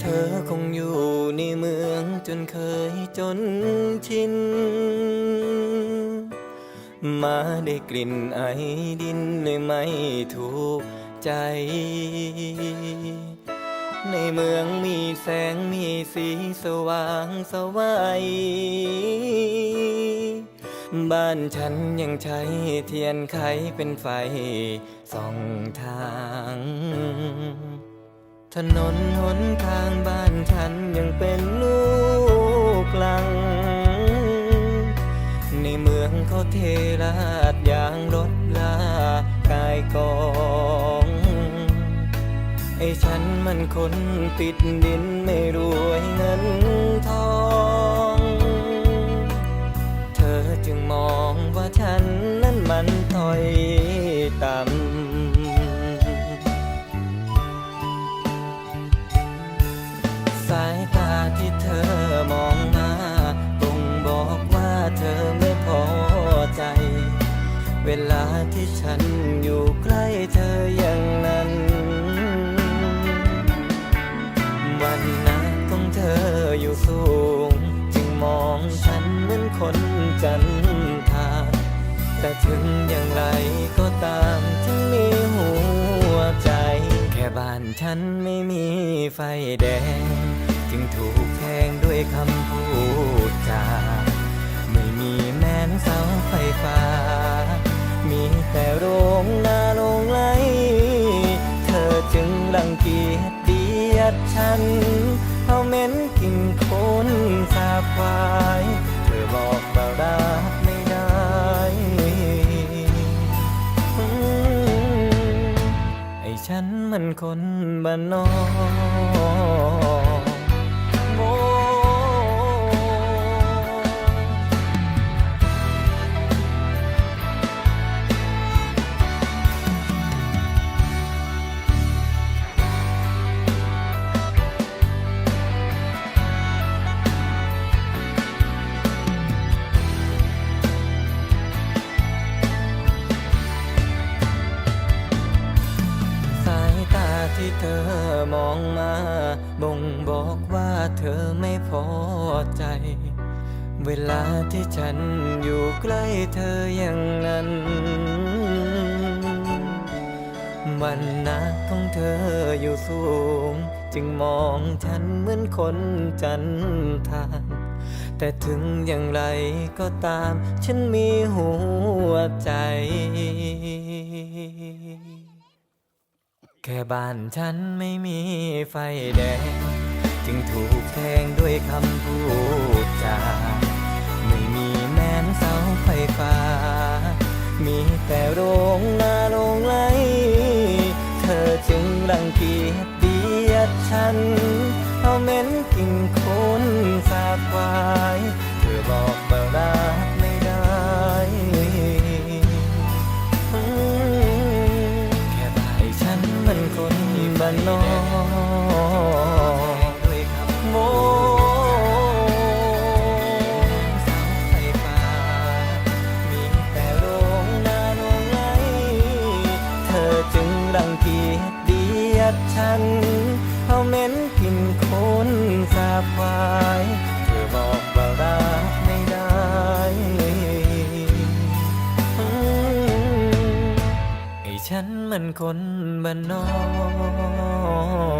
เธอคงอยู่ในเมืองจนเคยจนชิน มาได้กลิ่นไอดินเลยไม่ถูกใจ ในเมืองมีแสงมีสีสว่างสวัยบ้านฉันยังใช้เทียนไขเป็นไฟส่องทาง ถนนหนทางบ้านฉันยังเป็นลูกลัง ในเมืองเขาเทลาดยางรถลากายกองไอ้ฉันมันคนติดดินไม่รวยเงินทอง วลาที่ฉันอยู่ใกล้เธออย่างนั้น วันนั้นของเธออยู่สูง จึงมองฉันเหมือนคนจันทราแต่ถึงอย่างไรก็ตามฉันมีหัวใจ แค่บ้านฉันไม่มีไฟแดง จึงถูกแทงด้วยคำพูดจาไม่มีแม้นเสาไฟฟ้า แต่โรงนาโรงไหลเธอจึงรังเกียจเดียดฉัน เอาเหม็นกินคนสาบควายเธอบอกว่ารักไม่ได้ไอ้ฉันมันคนบ้านนอก ที่เธอมองมา บ่งบอกว่าเธอไม่พอใจ เวลาที่ฉันอยู่ใกล้เธออย่างนั้นวันนักของเธออยู่สูง จึงมองฉันเหมือนคนจันทานแต่ถึงอย่างไรก็ตาม ฉันมีหัวใจ แค่บ้านฉันไม่มีไฟแดง จึงถูกแทงด้วยคำพูดจาไม่มีแม้นเสาไฟฟ้า มีแต่โรงนาโรงไหลเธอจึงรังเกียจเดียดฉัน เอาเหม็นกลินคนสาบควาย เธอบอกว่ารัก นอด้วยคำโมสาไฟฟ้ามีแต่โรงนาโรงไหลเธอจึงรังเกียจเดียดฉันเอาเหม็นกลินคนสาบควาย เธอบอกว่ารัก คนบ้านนอก